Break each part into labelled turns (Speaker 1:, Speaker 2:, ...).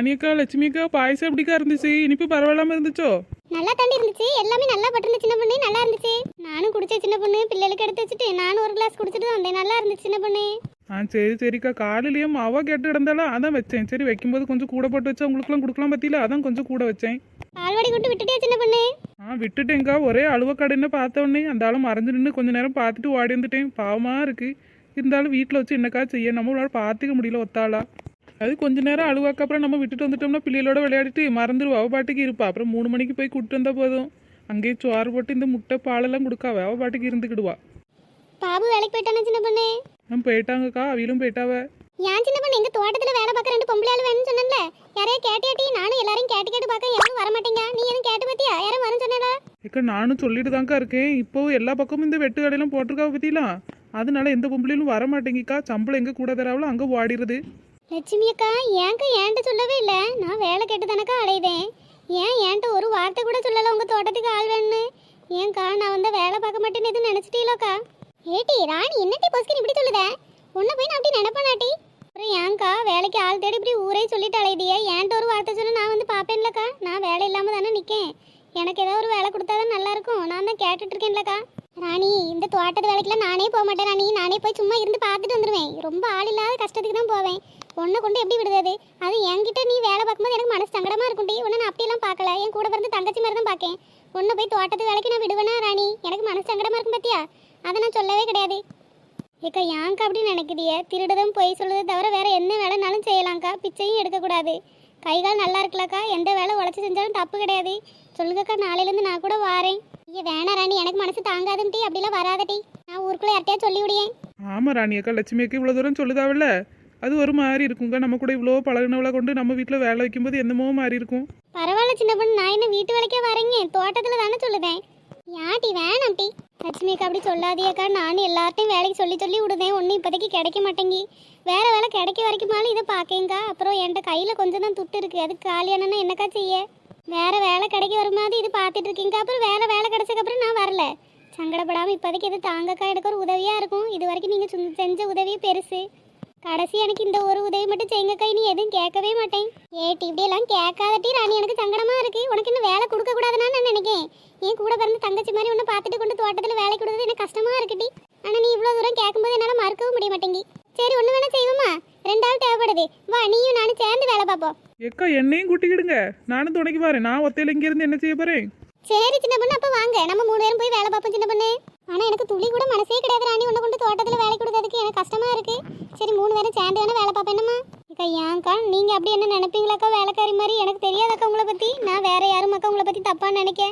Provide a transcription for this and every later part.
Speaker 1: ராணியக்கா லட்சுமி அக்கா பாயசம் எப்படிக்கா இருந்துச்சு? இனிப்பு பரவாயில்லாம இருந்துச்சோ?
Speaker 2: நல்லா தாண்டி இருந்துச்சு. எல்லாமே நல்லா பட்டிருந்த சின்ன பொண்ணு. நல்லா இருந்துச்சு. நானும் குடிச்ச சின்ன பொண்ணு. பிள்ளைகளுக்கு எடுத்து வச்சுட்டு நானும் ஒரு கிளாஸ் குடிச்சிட்டு வந்தேன். நல்லா இருந்துச்சு சின்ன பொண்ணு.
Speaker 1: ஆ சரி சரிக்கா. காலையிலேயே மாவா கேட்டு கிடந்தாலும் அதான் வச்சேன். சரி வைக்கும்போது கொஞ்சம் கூட போட்டு வச்சா உங்களுக்குலாம் கொடுக்கலாம் பத்தியில? அதான் கொஞ்சம் கூட வச்சேன்.
Speaker 2: பால்வாடி கொண்டு விட்டுட்டியா சின்ன பொண்ணு?
Speaker 1: ஆ விட்டுட்டேங்க்கா ஒரே அழுவ கடைன்னு பார்த்த உடனே அந்த ஆளும் மறைஞ்சு நின்று கொஞ்ச நேரம் பார்த்துட்டு ஓடி வந்துட்டேன். பாவமா இருக்கு. இருந்தாலும் வீட்டில் வச்சு என்னக்கா செய்ய நம்மளால பார்த்துக்க முடியல ஒத்தாளா? அது கொஞ்ச நேரம் அழுவாக்க அப்புறம் நம்ம விட்டுட்டு வந்துட்டோம்னா பிள்ளைகளோட விளையாடிட்டு மறந்துடுவா. அவ பாட்டுக்கு இருப்பா. அப்புறம் மூணு மணிக்கு போய் கூப்பிட்டு வந்தா போதும். அங்கேயே சோறு போட்டு இந்த முட்டை பாலெல்லாம் கொடுக்காவ. அவ பாட்டுக்கு இருந்துக்கிடுவா.
Speaker 2: பாபு வேலைக்கு போயிட்டானே சின்ன பொண்ணு?
Speaker 1: நம்ம போயிட்டாங்கக்கா. அவிலும் போயிட்டாவ.
Speaker 2: ஏன் சின்ன பொண்ணு? எங்க தோட்டத்துல வேலை பார்க்க ரெண்டு பொம்பளை ஆளு வேணும்னு சொன்னேன்ல. யாரையா கேட்டியாட்டி? நானும் எல்லாரையும் கேட்டு கேட்டு பார்க்க யாரும் வர மாட்டேங்க. நீ எதுவும் கேட்டு பத்தியா யாரும் வரும் சொன்னேடா
Speaker 1: ஏக்கா நானும் சொல்லிட்டு தான்க்கா இருக்கேன். இப்போ எல்லா பக்கமும் இந்த வெட்டு கடையெல்லாம் போட்டிருக்காவ பத்திலாம். அதனால எந்த பொம்பளையும் வர மாட்டேங்கிக்கா. சம்பளம் எங்க கூட தராவளோ அங்கே ஓடிடுது
Speaker 2: லட்சுமி அக்கா ஏங்க ஏன்ட்ட சொல்லவே இல்லை? நான் வேலை கேட்டு தானக்கா அலையுதேன். ஏன் ஏன்ட்ட ஒரு வார்த்தை கூட சொல்லலை உங்கள் தோட்டத்துக்கு ஆள் வேணும்னு? ஏன்க்கா நான் வந்து வேலை பார்க்க மாட்டேன்னு எதுவும் நினச்சிட்டீங்களோக்கா ஏட்டி ராணி என்னட்டி பொஸ்கின் இப்படி சொல்லுத? உன்னை போய் நான் அப்படி நினைப்பேனாட்டி அப்புறம் ஏன்க்கா வேலைக்கு ஆள் தேடி இப்படி ஊரே சொல்லிட்டு அலையுதியே? ஏன்ட்ட ஒரு வார்த்தை சொல்ல நான் வந்து பார்ப்பேன்லக்கா. நான் வேலை இல்லாமல் தானே நிற்கேன் எனக்கு ஏதோ ஒரு வேலை கொடுத்தா தான் நல்லாயிருக்கும் நான் தான் கேட்டுட்ருக்கேன்லக்கா ராணி இந்த தோட்டத்து வேலைக்கெல்லாம் நானே போக மாட்டேன் ராணி. நானே போய் சும்மா இருந்து பார்த்துட்டு வந்துடுவேன் ரொம்ப ஆள் இல்லாத கஷ்டத்துக்கு தான் போவேன். உன்னை கொண்டு எப்படி விடுறது அது? என்கிட்ட நீ வேலை பார்க்கும்போது எனக்கு மனசு சங்கடமா இருக்கும்டி உன்னை நான் அப்படியெல்லாம் பார்க்கல. என் கூட பிறந்த தங்கச்சி மாதிரி தான் பார்க்கேன். உன்னை போய் தோட்டத்து வேலைக்கு நான் விடுவேனா ராணி? எனக்கு மனசு சங்கடமா இருக்கும் பத்தியா? அதை நான் சொல்லவே கிடையாது. ஏக்கா ஏன்க்கா அப்படி நினைக்கிறிய திருடுதும் பொய் சொல்லுறதை தவிர வேற என்ன வேலைனாலும் செய்யலாம்க்கா. பிச்சையும் எடுக்கக்கூடாது. கை கால் நல்லா இருக்கலக்கா எந்த வேலை உழைச்சி செஞ்சாலும் தப்பு கிடையாது. சொல்லுங்கக்கா நாளையிலேருந்து நான் கூட வாரேன். ஐயா வேணா ராணி. எனக்கு மனசு தாங்காதும் டீ. அப்படிலாம் வராதட்டி நான் ஊருக்குள்ளே யார்ட்டையா சொல்லி விடியேன்
Speaker 1: ஆமா ராணி அக்கா. லட்சுமி அக்கா இவ்வளோ தூரம் சொல்லுதாவில்ல? அது ஒரு மாதிரி இருக்குங்க. நம்ம கூட இவ்வளோ பழகினவளை கொண்டு நம்ம வீட்டில் வேலை வைக்கும்போது என்னமோ மாதிரி இருக்கும்.
Speaker 2: பரவாயில்ல சின்ன பொண்ணு. நான் என்ன வீட்டு வேலைக்கே வரேங்க. தோட்டத்தில் தானே சொல்லுதேன். யாட்டி வேணாம் டி. லட்சுமிக்கு அப்படி சொல்லாதியக்கா நானும் எல்லார்ட்டையும் வேலைக்கு சொல்லி சொல்லி விடுதேன். ஒன்றும் இப்போதைக்கு கிடைக்க மாட்டேங்கி. வேற வேலை கிடைக்க வரைக்குமாலும் இதை பார்க்கேங்க்கா அப்புறம் என்கிட்ட கையில் கொஞ்சம் தான் துட்டு இருக்கு. அதுக்கு காலியானா என்னக்கா செய்ய? வேற வேலை கிடைக்க வருமாதிரி இது பார்த்துட்டு இருக்கீங்க. அப்புறம் வேற வேலை கிடைச்சக்கப்புறம் நான் வரல. சங்கடப்படாமல் இப்போதைக்கு இது தாங்கக்கா எனக்கு ஒரு உதவியாக இருக்கும். இது வரைக்கும் நீங்கள் செஞ்ச உதவியே பெருசு. கடைசி எனக்கு இந்த ஒரு உதவி மட்டும் செய்யுங்கக்கா. இனி எதுவும் கேட்கவே மாட்டேன். ஏட்டி இப்படியெல்லாம் கேட்காதட்டி ராணி எனக்கு சங்கடமா இருக்கு. உனக்கு இன்னும் வேலை கொடுக்க கூடாதுன்னு நான் நினைக்கேன். என் கூட பிறந்த தங்கச்சி மாதிரி உன்னை பார்த்துட்டு கொண்டு தோட்டத்தில் வேலை கொடுத்தது எனக்கு கஷ்டமா இருக்குடி. ஆனா நீ இவ்வளோ தூரம் கேட்கும்போது என்னால் மறக்கவும் முடிய மாட்டேங்கி சரி ஒன்று வேணா செய்வோமா? ரெண்டு ஆள் தேவைப்படுது. வா நீயும் நானும் சேர்ந்து வேலை பார்ப்போம்.
Speaker 1: எக்கா என்னையும் கூட்டிக்கிடுங்க. நானும் துணைக்கு வரேன். நான் ஒத்தையில இருந்து என்ன செய்ய போறேன்?
Speaker 2: சரி சின்ன பொண்ணு அப்போ வாங்க. நம்ம மூணு பேரும் போய் வேலை பார்ப்போம் சின்ன பொண்ணு. ஆனால் எனக்கு துளி கூட மனசே கிடையாது ராணி. உன்னை கொண்டு தோட்டத்தில் வேலை கொடுத்ததுக்கு எனக்கு கஷ்டமாக இருக்குது சரி மூணு பேரும் சேர்ந்து வேணா வேலை பார்ப்பேன் என்னம்மா? அக்கா ஏன்க்கா? நீங்கள் அப்படி என்ன நினைப்பீங்களாக்கா? வேலைக்காரி மாதிரி எனக்கு தெரியாதக்கா உங்களை பற்றி நான் வேறு யாரும் அக்கா உங்களை பற்றி தப்பாக நினைக்க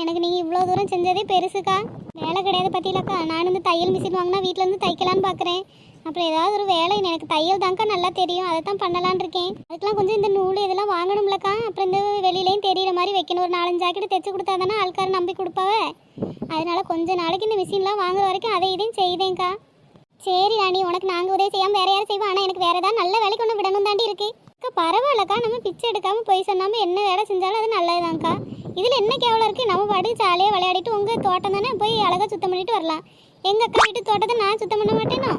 Speaker 2: எனக்கு நீங்கள் இவ்வளோ தூரம் செஞ்சதே பெருசுக்கா. வேலை கிடையாது பற்றியிலக்கா நான் இந்த தையல் மிஷின் வாங்கினா வீட்டிலேருந்து தைக்கலான்னு பார்க்குறேன் அப்புறம் ஏதாவது ஒரு வேலை எனக்கு தையல் தான்க்கா நல்லா தெரியும். அதை தான் பண்ணலான்னு இருக்கேன். அதுக்கெல்லாம் கொஞ்சம் இந்த நூல் இதெல்லாம் வாங்கணும்லக்கா. அப்புறம் இந்த வெளியிலையும் தெரியிற மாதிரி வைக்கணும். ஒரு நாலஞ்சு ஜாக்கெட்டு தைச்சி கொடுத்தா தானே ஆள்கார நம்பி கொடுப்பாவே? அதனால கொஞ்ச நாளைக்கு இந்த மிஷின்லாம் வாங்குற வரைக்கும் அதை இதையும் செய்தேங்க்கா சரி ராணி உனக்கு நாங்கள் உதவி செய்யாமல் வேற யாரும் செய்வோம் ஆனால் எனக்கு வேற ஏதாவது நல்ல வேலைக்கு ஒன்று விடணும் தாண்டி இருக்கு. அக்கா பரவாயில்லக்கா நம்ம பிச்சை எடுக்காம போய் சொன்னாமல் என்ன வேலை செஞ்சாலும் அது நல்லதுதான்க்கா. இதில் என்ன கேவலம் இருக்குது நம்ம பாட்டு ஜாலியாக விளையாடிட்டு உங்கள் தோட்டம் தானே? போய் அழகாக சுத்தம் பண்ணிட்டு வரலாம். எங்கள் அக்கா வீட்டு தோட்டத்தை நான் சுத்தம் பண்ண மாட்டேனோ?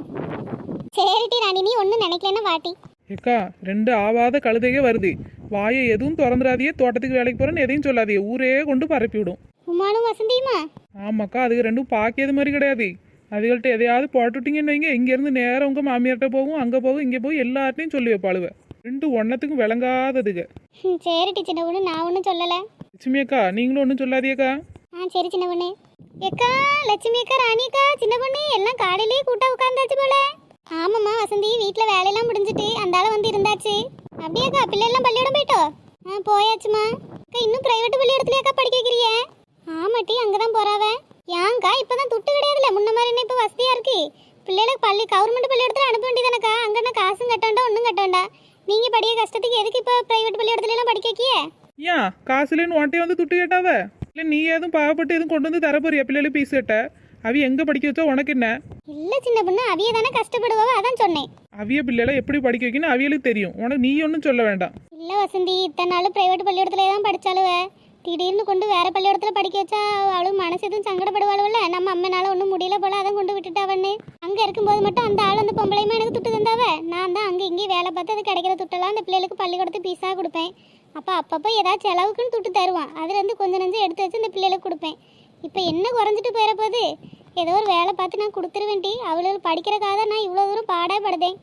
Speaker 2: சரிட்டி ராணி நீ ஒன்றும் நினைக்கலன்னா வாட்டி
Speaker 1: ஏக்கா ரெண்டு ஆவாத கழுதையே வருது. வாயை எதுவும் திறந்துடாதியே தோட்டத்துக்கு வேலைக்கு போறேன்னு எதையும் சொல்லாதீங்க. ஊரே கொண்டு பரப்பி விடும்
Speaker 2: உமானும் வசந்தியுமா?
Speaker 1: ஆமாக்கா அதுக்கு ரெண்டும் பாக்கியது மாதிரி கிடையாது. அதுகள்கிட்ட எதையாவது போட்டுட்டீங்கன்னு வைங்க. இங்கேருந்து நேரம் உங்கள் மாமியார்கிட்ட போகும் அங்கே போகும் இங்கே போய் எல்லார்ட்டையும் சொல்லி வைப்பாளுவ. ரெண்டு ஒன்றத்துக்கும் விளங்காததுங்க
Speaker 2: ம் சரிட்டி சின்ன பொண்ணு நான் ஒன்றும் சொல்லலை.
Speaker 1: லட்சுமி அக்கா நீங்களும் ஒன்றும் சொல்லாதியக்கா
Speaker 2: ஆ சரி சின்ன பொண்ணு எக்கா லட்சுமி அக்கா ராணி அக்கா சின்ன பொண்ணு எல்லாம் காலையிலேயே கூட்டா உட்காந்தாச்சு போல. ஆமாம்மா வசந்தி வீட்டில் வேலையெல்லாம் முடிஞ்சிட்டு அந்த ஆளை வந்து இருந்தாச்சு. அப்படியாக்கா பிள்ளைலாம் பள்ளியோட போயிட்டோ? ஆ போயாச்சுமா அக்கா இன்னும் பிரைவேட் பள்ளியோடத்துலயாக்கா படிக்க வைக்கிறியே? ஆமாட்டி அங்கே தான் போறாவ. ஏங்கா இப்போ தான் துட்டு கிடையாதுல்ல? முன்ன மாதிரி என்ன இப்போ வசதியாக இருக்கு? பிள்ளைகளுக்கு பள்ளி கவர்மெண்ட் பள்ளியோடத்துல அனுப்ப வேண்டியதானக்கா? அங்கே காசும் கட்ட வேண்டாம் ஒன்றும் கட்ட வேண்டாம். நீங்கள் படிக்க கஷ்டத்துக்கு எதுக்கு இப்போ பிரைவேட் பள்ளியோடத்துல எல்லாம் படிக்க வைக்கிய?
Speaker 1: ஏன் காசுலேன்னு உன்ட்டே வந்து துட்டு கேட்டாவ? இல்லை நீ எதுவும் பாவப்பட்டு எதுவும் கொண்டு வந்து தரப்போறியா? பிள்ளைகளுக்கு பீஸ் கேட்ட. அவி எங்கே படிக்க வச்சா உனக்கு என்ன?
Speaker 2: இல்ல சின்ன பொண்ணு அவிய தானே கஷ்டப்படுவாவ? அதான் சொன்னேன்.
Speaker 1: அவிய பிள்ளைகளை எப்படி படிக்க வைக்கணும் அவியலுக்கு தெரியும். உனக்கு நீ ஒன்றும் சொல்ல வேண்டாம்.
Speaker 2: இல்ல வசந்தி இத்தனை நாள் பிரைவேட் பள்ளிக்கூடத்துல தான் படிச்சாலுவ திடீர்னு கொண்டு வேற பள்ளிக்கூடத்தில் படிக்க வச்சா அவளும் மனசு எதுவும் சங்கடப்படுவாளுவல்ல? நம்ம அம்மனால ஒன்றும் முடியல போல அதான் கொண்டு விட்டுட்டாவன்னு அங்க இருக்கும்போது மட்டும் அந்த ஆள் அந்த பொம்பளையுமே எனக்கு துட்டு தந்தாவ? நான் தான் அங்க இங்கேயும் வேலை பார்த்து அது கிடைக்கிற துட்டெல்லாம் அந்த பிள்ளைகளுக்கு பள்ளிக்கூடத்து பீஸா கொடுப்பேன். அப்ப அப்பப்போ ஏதாவது செலவுக்குன்னு துட்டு தருவான். அதுல இருந்து கொஞ்சம் நஞ்சு எடுத்து வச்சு அந்த பிள்ளைகளுக்கு கொடுப்பேன். இப்போ என்ன குறைஞ்சிட்டு போயிட போகுது ஏதோ ஒரு வேலை பார்த்து நான் கொடுத்துருவேன்டி. அவளுக்கு படிக்கிறக்காக நான் இவ்வளோ தூரம் பாடப்படுதேன்.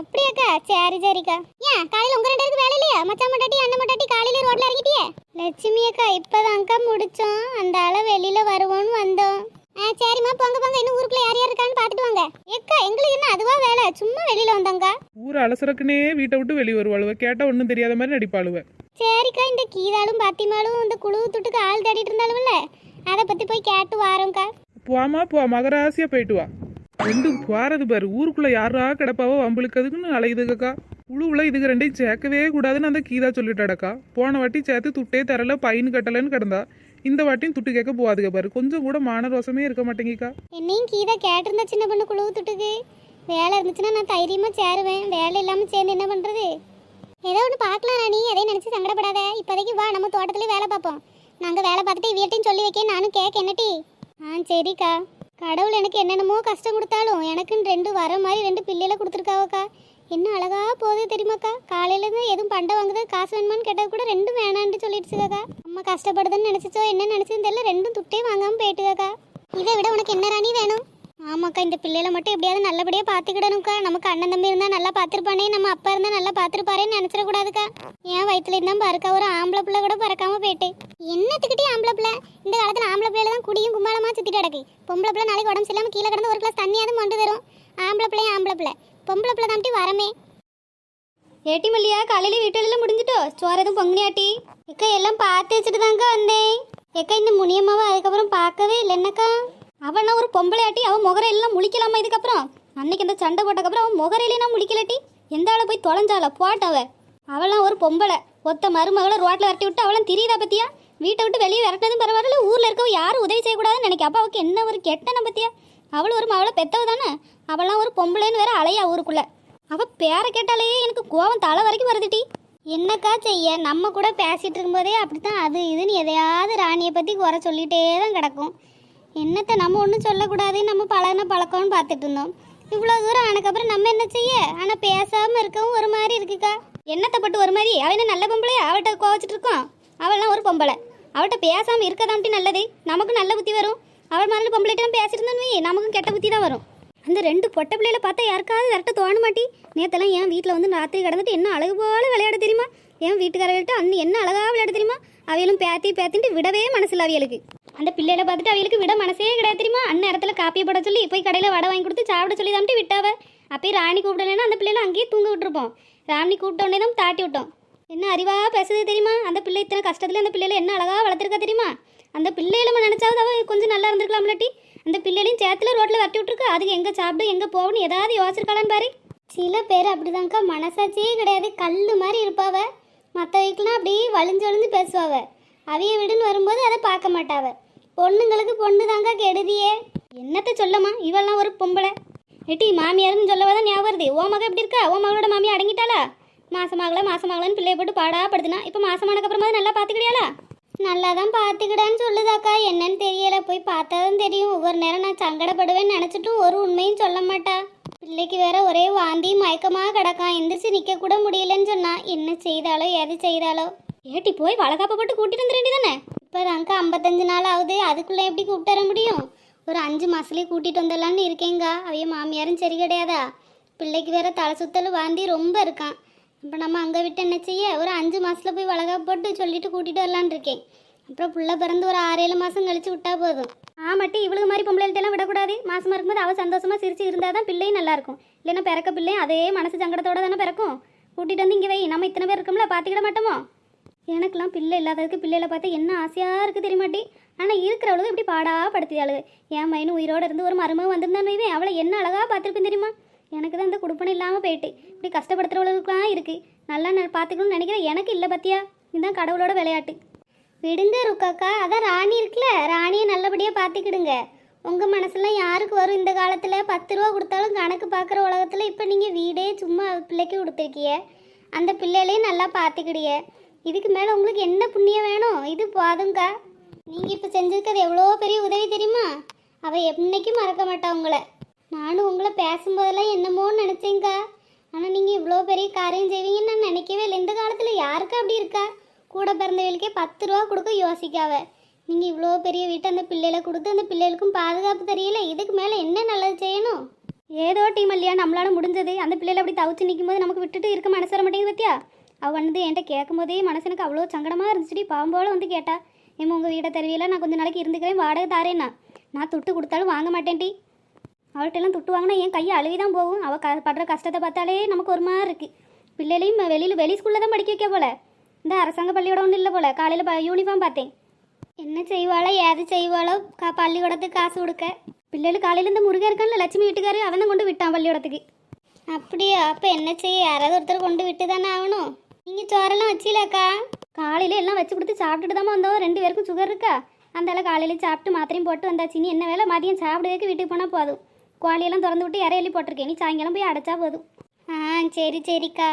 Speaker 2: அப்படியாக்கா? சரி சரிக்கா. ஏன்? காலையில் உங்க ரெண்டு பேருக்கு வேலை இல்லையா? மச்சான் மட்டாட்டி அண்ணன் மட்டாட்டி காலையில ரோட்ல இறங்கிட்டியே? லட்சுமி அக்கா இப்பதான்க்கா முடிச்சோம். அந்த ஆள வெளியில வருவோன்னு வந்தோம். ஆ சரிம்மா. போங்க போங்க. இன்னும் ஊருக்குள்ள யார் யார் இருக்கான்னு பார்த்துட்டு வாங்க. ஏக்கா எங்களுக்கு என்ன அதுவா வேலை? சும்மா வெளியில வந்தோங்க
Speaker 1: ஊர் அலசறக்குனே வீட்டை விட்டு வெளியே வருவாளுவ. கேட்டால் ஒன்றும் தெரியாத மாதிரி நடிப்பாளுவ.
Speaker 2: சரிக்கா இந்த கீதாலும் பாத்திமாலும் இந்த குழு துட்டுக்கு ஆள் தேடிட்டு இருந்தாலும்ல அதை பத்தி போய் கேட்டு வாரோம்க்கா.
Speaker 1: போமா போ. மகராசியா போயிட்டு வா. ரெண்டும் போறது பாரு. ஊருக்குள்ள யாரா கிடப்பாவோ வம்பளுக்கிறதுக்குன்னு அலையுதுக்கா உழுவுல இதுக்கு ரெண்டையும் சேர்க்கவே கூடாதுன்னு அந்த கீதா சொல்லிட்டாடக்கா. போன வாட்டி சேர்த்து துட்டே தரல பையன் கட்டலன்னு கிடந்தா. இந்த வாட்டியும் துட்டு கேட்க போகாதுங்க பாரு. கொஞ்சம் கூட மான ரோசமே இருக்க மாட்டேங்கிக்கா.
Speaker 2: என்னையும் கீதா கேட்டிருந்தா சின்ன பொண்ணு குழு துட்டுக்கு. வேலை இருந்துச்சுன்னா நான் தைரியமா சேருவேன். வேலை இல்லாம சேர்ந்து என்ன பண்றது? ஏதோ ஒன்று பார்க்கலாம் ராணி. எதையும் நினச்சி சங்கடப்படாத. இப்போதைக்கு வா நம்ம தோட்டத்துலேயே வேலை பார்ப்போம். நாங்கள் வேலை பார்த்துட்டு வீட்டையும் சொல்லி வைக்க நானும் கேட்க என்னட்டி ஆ சரிக்கா. கடவுள் எனக்கு என்னென்னமோ கஷ்டம் கொடுத்தாலும் எனக்குன்னு ரெண்டு வர மாதிரி ரெண்டு பிள்ளைகளை கொடுத்துருக்காவக்கா. என்ன அழகா போகுது தெரியுமாக்கா? காலையிலேருந்து எதுவும் பண்டை வாங்குது காசு வேணுமான்னு கேட்டால் கூட ரெண்டும் வேணான்னு சொல்லிடுச்சுக்காக்கா. அம்மா கஷ்டப்படுதுன்னு நினச்சிச்சோ என்ன நினச்சதுன்னு தெரியல ரெண்டும் துட்டே வாங்காமல் போயிட்டுக்காக்கா. இதை விட உனக்கு என்ன ராணி வேணும்? ஆமாக்கா இந்த பிள்ளைகளை மட்டும் எப்படியாவது நல்லபடியாக பார்த்துக்கிடணும்க்கா. நமக்கு அண்ணன் தம்பி இருந்தால் நல்லா பார்த்துருப்பானே நம்ம அப்பா இருந்தால் நல்லா பார்த்துருப்பாரேன்னு நினச்சிடக்கூடாதுக்கா. ஏன் வயிற்றுல இருந்தால் பறக்க ஒரு ஆம்பளை பிள்ளை கூட பறக்காம போயிட்டு. என்னத்துக்கிட்டே ஆம்பளை பிள்ளை? இந்த காலத்தில் ஆம்பளை பிள்ளைல தான் குடியும் கும்பாலமாக சுற்றிட்டு கிடக்கு. பொம்பளை பிள்ளை நாளைக்கு உடம்பு சரியில்லாமல் கீழே கிடந்து ஒரு கிளாஸ் தண்ணியாவது மண்டு தரும். ஆம்பளை பிள்ளையும் ஆம்பளை பிள்ளை? பொம்பளை பிள்ளை தாண்டி வரமே. ஏட்டி மல்லியா காலையில வீட்டெல்லாம் முடிஞ்சிட்டோ? சோறு எதுவும் பொங்கினியாட்டி எக்கா எல்லாம் பார்த்து வச்சுட்டு தாங்க வந்தேன். எக்கா இந்த முனியம்மாவை அதுக்கப்புறம் பார்க்கவே இல்லை என்னக்கா பொம்பளையாட்டி அவன் முகரையெல்லாம் முழிக்கலாமா இதுக்கப்புறம்? அன்னைக்கு அந்த சண்டை போட்டக்கப்புறம் அவன் முகரையிலாம் முழிக்கலட்டி எந்த ஆளை போய் தொலைஞ்சாள போட்டவ அவளாம் ஒரு பொம்பளை. ஒத்த மருமகளை ரோட்டில் விரட்டி விட்டு அவளாம் தெரியுதா பத்தியா? வீட்டை விட்டு வெளியே விரட்டினதும் பரவாயில்ல ஊரில் இருக்கவ யாரும் உதவி செய்யக்கூடாதுன்னு நினைக்க அப்போ அவளுக்கு என்ன ஒரு கெட்டன பத்தியா? அவள் ஒரு மவளை பெத்தவ தானே? அவளாம் ஒரு பொம்பளைன்னு வேற அலையா ஊருக்குள்ள. அவள் பேரை கேட்டாலே எனக்கு கோவம் தலை வரைக்கும் வருதுட்டி என்னக்கா செய்ய? நம்ம கூட பேசிகிட்டு இருக்கும்போதே அப்படி தான் அது இதுன்னு எதையாவது ராணியை பற்றி குறை சொல்லிகிட்டே தான் கிடக்கும். என்னத்தை நம்ம ஒன்றும் சொல்லக்கூடாது நம்ம பழகின பழக்கம்னு பார்த்துட்டு இருந்தோம். இவ்வளோ தூரம் ஆனக்கப்புறம் நம்ம என்ன செய்ய? ஆனால் பேசாமல் இருக்கவும் ஒரு மாதிரி இருக்குக்கா. என்னத்தை பட்டு ஒரு மாதிரி? அவன் நல்ல பொம்பளையா? அவள்கிட்ட கோவச்சிட்டு இருக்கோம். அவள்லாம் ஒரு பொம்பளை. அவள்கிட்ட பேசாமல் இருக்கதாம்ட்டி நல்லது. நமக்கு நல்ல புத்தி வரும். அவள் மாதிரி பொம்பளைகிட்ட நம்ம நமக்கும் கெட்ட புத்தி தான் வரும். அந்த ரெண்டு பொட்டை பிள்ளையில பார்த்தா யாருக்காவது கரெக்டாக தோண மாட்டி. நேற்றெல்லாம் என் வீட்டில் வந்து ராத்திரி கிடந்துட்டு என்ன அழகு போல விளையாட தெரியுமா? என் வீட்டுக்காரர்கிட்ட அண்ணன் என்ன அழகாக விளையாட தெரியுமா? அவையிலும் பேத்தி பேத்தின்ட்டு விடவே மனசில் அவையலுக்கு. அந்த பிள்ளையில பார்த்துட்டு அவியலுக்கு விட மனசே கிடையாது தெரியுமா? அந்நேரத்தில் காப்பியை போட சொல்லி போய் கடையில் வடை வாங்கி கொடுத்து சாப்பிட சொல்லி தான்ட்டு விட்டாவ. அப்பயே ராணி கூப்பிடலைன்னா அந்த பிள்ளைல அங்கேயே தூங்க விட்டுருப்போம். ராணி கூப்பிட்டோடனே தான் தாட்டி விட்டோம். என்ன அறிவாக பேசுது தெரியுமா? அந்த பிள்ளை இத்தனை கஷ்டத்தில் அந்த பிள்ளையில என்ன அழகாக வளர்த்துருக்கா தெரியுமா? அந்த பிள்ளையில நம்ம நினைச்சாவது அவ கொஞ்சம் நல்லா இருந்திருக்கலாம்லட்டி அந்த பிள்ளைகளையும் சேத்துல ரோட்டில் வரட்டி விட்டுருக்கு. அதுக்கு எங்கே சாப்பிடு எங்கே போகணும் ஏதாவது யோசிச்சிருக்கலான்னு பாரு. சில பேர் அப்படிதான்க்கா. மனசாட்சியே கிடையாது. கல் மாதிரி இருப்பாவ. மற்ற அப்படியே வலிஞ்சு வலிஞ்சு பேசுவாவ. அவிய விடுன்னு வரும்போது அதை பார்க்க மாட்டாவ. பொண்ணுங்களுக்கு பொண்ணு தாங்க கெடுதியே. என்னத்த சொல்லம்மா இவெல்லாம் ஒரு பொம்பளை. எட்டி மாமியார்னு சொல்லவதான் ஞாபகம் வருது. ஓ மக எப்படி இருக்கா? ஓ மகளோட மாமி அடங்கிட்டாளா? மாசமாகல மாசமாகலன்னு பிள்ளைய போட்டு பாடா படுத்துனா இப்போ மாசமானக்கு நல்லா பார்த்துக்கிறியாளா நல்லா தான் பார்த்துக்கிடான்னு சொல்லுதாக்கா. என்னன்னு தெரியல. போய் பார்த்தா தான் தெரியும். ஒவ்வொரு நேரம் நான் சங்கடப்படுவேன்னு நினச்சிட்டும் ஒரு உண்மையும் சொல்ல மாட்டா. பிள்ளைக்கு வேற ஒரே வாந்தி மயக்கமாக கிடக்கான். எந்திரிச்சு நிக்க கூட முடியலன்னு சொன்னா என்ன செய்தாலோ எது செய்தாலோ. ஏட்டி போய் வளகாப்ப போட்டு கூட்டிட்டு வந்துட வேண்டியதானே? இப்போ ஐம்பத்தஞ்சு நாள் ஆகுது. அதுக்குள்ள எப்படி கூப்பிட்டு வர முடியும்? ஒரு அஞ்சு மாசத்துலயே கூட்டிட்டு வந்துடலான்னு இருக்கேங்க அவைய மாமியாரும் சரி கிடையாதா? பிள்ளைக்கு வேற தலை சுத்தல் வாந்தி ரொம்ப இருக்கான். இப்போ நம்ம அங்கே விட்டு என்ன செய்ய? ஒரு அஞ்சு மாசத்துல போய் வளகாப்பு போட்டு சொல்லிட்டு கூட்டிட்டு வரலான்னு இருக்கேன். அப்புறம் புள்ள பிறந்து ஒரு ஆறேழு மாதம் கழிச்சு விட்டா போதும். ஆமாட்டி இவளுக்கு மாதிரி பொம்பளைகிட்டலாம் விடக்கூடாது. மாசமாக இருக்கும்போது அவள் சந்தோஷமாக சிரிச்சு இருந்தால் தான் பிள்ளையும் நல்லாயிருக்கும் இல்லைன்னா பிறக்க பிள்ளையும் அதே மனசு சங்கடத்தோட தானே பிறக்கும். கூட்டிகிட்டு வந்து இங்கே வை நம்ம இத்தனை பேர் இருக்கோம்ல பார்த்துக்கிட மாட்டோமோ? எனக்கெல்லாம் பிள்ளை இல்லாததுக்கு பிள்ளைகளை பார்த்து என்ன ஆசையாக இருக்குது தெரியுமாட்டி ஆனால் இருக்கிறவளுக்கு இப்படி பாடா படுத்தியாளு. என் மைனு உயிரோடு இருந்து ஒரு மருமக வந்திருந்தான் வைவேன் அவளை என்ன அழகாக பார்த்துருப்பேன் தெரியுமா? எனக்கு தான் இந்த குடுப்பணம் இல்லாமல் போயிட்டு. இப்படி கஷ்டப்படுத்துறவளுக்குலாம் இருக்குது நல்லா நான் பார்த்துக்கணும்னு நினைக்கிறேன். எனக்கு இல்லை பத்தியா? இதுதான் கடவுளோட விளையாட்டு. விடுங்க ருக்காக்கா. அதான் ராணி இருக்குல்ல. ராணியை நல்லபடியாக பார்த்துக்கிடுங்க. உங்கள் மனசெல்லாம் யாருக்கு வரும் இந்த காலத்தில்? பத்து ரூபா கொடுத்தாலும் கணக்கு பார்க்குற உலகத்தில் இப்போ நீங்கள் வீடே சும்மா பிள்ளைக்கு கொடுத்துருக்கிய அந்த பிள்ளைகளையும் நல்லா பார்த்துக்கிடிய இதுக்கு மேலே உங்களுக்கு என்ன புண்ணியம் வேணும்? இது போதுங்க்கா நீங்கள் இப்போ செஞ்சிருக்கிறது எவ்வளோ பெரிய உதவி தெரியுமா? அவள் என்னைக்கும் மறக்க மாட்டா உங்களை. நானும் உங்களை பேசும்போதெல்லாம் என்னமோன்னு நினச்சேங்க்கா ஆனால் நீங்கள் இவ்வளோ பெரிய காரியம் செய்வீங்கன்னு நான் நினைக்கவே இல்லை. இந்த காலத்தில் யாருக்கா அப்படி இருக்கா? கூட பிறந்தவர்களுக்கே பத்து ரூபா கொடுக்க யோசிக்காவ. நீங்கள் இவ்வளோ பெரிய வீட்டை அந்த பிள்ளைகளை கொடுத்து அந்த பிள்ளைகளுக்கும் பாதுகாப்பு தெரியல. இதுக்கு மேலே என்ன நல்லது செய்யணும்? ஏதோ டீம் இல்லையா நம்மளால முடிஞ்சது. அந்த பிள்ளைகளை அப்படி தவிச்சு நிற்கும் போது நமக்கு விட்டுட்டு இருக்க மனசு வர மாட்டேங்குது பத்தியா? அவள் வந்து என்கிட்ட கேட்கும் போதே மனசனுக்கு அவ்வளோ சங்கடமாக இருந்துச்சுடி. பாம்போல வந்து கேட்டா ஏமா உங்கள் வீட்டை தெரியல நான் கொஞ்சம் நாளைக்கு இருந்துக்கிறேன். வாடகை தாரேன்னா. நான் துட்டு கொடுத்தாலும் வாங்க மாட்டேன்டி. அவள்கிட்டலாம் துட்டு வாங்கினா என் கையை அழுவி தான் போகும். அவள் க படுற கஷ்டத்தை பார்த்தாலே நமக்கு ஒரு மாதிரி இருக்குது பிள்ளைகளையும் வெளியில் வெளி ஸ்கூலில் தான் படிக்க வைக்க போல. இந்த அரசாங்க பள்ளியோட ஒன்றும் இல்லை போல. காலையில் ப யூனிஃபார்ம் பார்த்தேன். என்ன செய்வாளோ ஏது செய்வாளோ கா பள்ளிக்கூடத்துக்கு காசு கொடுக்க. பிள்ளைகள் காலையில் இந்த முருகன் இருக்கான்ல லட்சுமி வீட்டுக்காரு அவன் கொண்டு விட்டான் பள்ளிக்கூடத்துக்கு. அப்படியா? அப்போ என்ன செய்ய? யாராவது ஒருத்தர் கொண்டு விட்டு தானே ஆகணும். நீங்கள் சோறெல்லாம் வச்சிலக்கா? காலையில் எல்லாம் வச்சு கொடுத்து சாப்பிட்டுட்டு தான் வந்தோம். ரெண்டு பேருக்கும் சுகர் இருக்கா? அந்தால காலையில் சாப்பிட்டு மாத்திரையும் போட்டு வந்தாச்சு. நீ என்ன வேலை? மதியம் சாப்பிடுறதுக்கு வீட்டுக்கு போனால் போதும். கோழியெல்லாம் திறந்து விட்டு இறையலி போட்டிருக்கேன். நீ சாயங்காலம் போய் அடைச்சா போதும். ஆ சரி சரிக்கா.